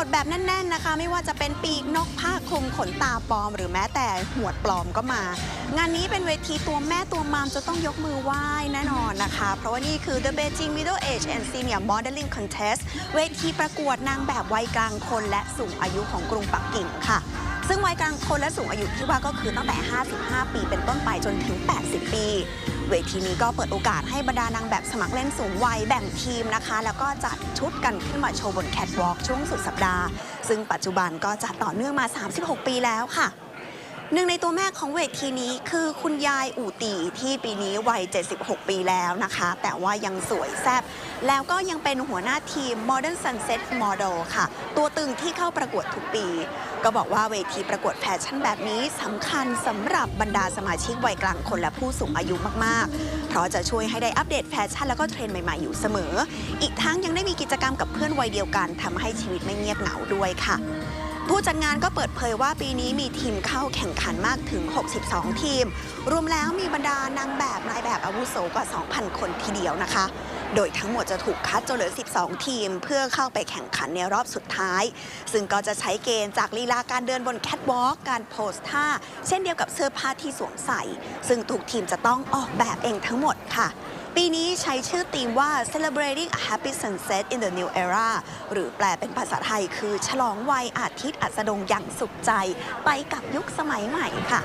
มดแบบแน่นๆนะคะ ไม่ว่าจะเป็นปีกนกผ้าคลุมขนตาปลอม หรือแม้แต่หวดปลอมก็มา งานนี้เป็นเวทีตัวแม่ตัวมามจะต้องยกมือไหว้แน่นอนนะคะ เพราะว่านี่คือ The Beijing Middle Age and Senior Modeling Contest เวทีประกวดนางแบบวัยกลางคนและสูงอายุของกรุงปักกิ่งค่ะ ซึ่งวัยกลางคนและสูงอายุที่ว่าก็คือตั้งแต่ 55 ปีเป็นต้นไปจนถึง 80 ปี เวทีนี้ก็เปิดโอกาสให้บรรดานางแบบสมัครเล่นสูงวัยแบ่งทีมนะคะ แล้วก็จัดชุดกันขึ้นมาโชว์บนแคทวอล์กช่วงสุดสัปดาห์ ซึ่งปัจจุบันก็จัดต่อเนื่องมา 36 ปีแล้วค่ะ หนึ่งในตัวแม่ของเวทีนี้คือคุณยายอู่ตีที่ปีนี้วัย 76 ปีแล้วนะคะ แต่ว่ายังสวยแซ่บแล้วก็ยังเป็นหัวหน้าทีม Modern Sunset Model ค่ะ ตัวตึงที่เข้าประกวดทุกปี ก็บอกว่าเวทีประกวดแฟชั่นแบบนี้สำคัญสำหรับบรรดาสมาชิกวัยกลางคนและผู้สูงอายุมาก ๆ เพราะจะช่วยให้ได้อัปเดตแฟชั่นแล้วก็เทรนด์ใหม่ ๆ อยู่เสมอ อีกทั้งยังได้มีกิจกรรมกับเพื่อนวัยเดียวกันทำให้ชีวิตไม่เงียบเหงาด้วยค่ะ ผู้จัดงานก็เปิดเผยว่าปีนี้มีทีมเข้าแข่งขันมากถึง 62 ทีม รวมแล้วมีบรรดานางแบบนายแบบอาวุโสกว่า 2,000 คนทีเดียวนะคะ โดยทั้งหมดจะถูกคัดจนเหลือ 12 ทีม เพื่อเข้าไปแข่งขันในรอบสุดท้าย ซึ่งก็จะใช้เกณฑ์จากลีลาการเดินบนแคทวอล์กการโพสท่า เช่นเดียวกับเสื้อผ้าที่สวมใส่ ซึ่งทุกทีมจะต้องออกแบบเองทั้งหมดค่ะ ปีนี้ใช้ชื่อธีมว่า celebrating a happy sunset in the new era หรือแปลเป็นภาษาไทยคือ ฉลองวัยอาทิตย์อัสดงอย่างสุขใจ ไปกับยุคสมัยใหม่ค่ะ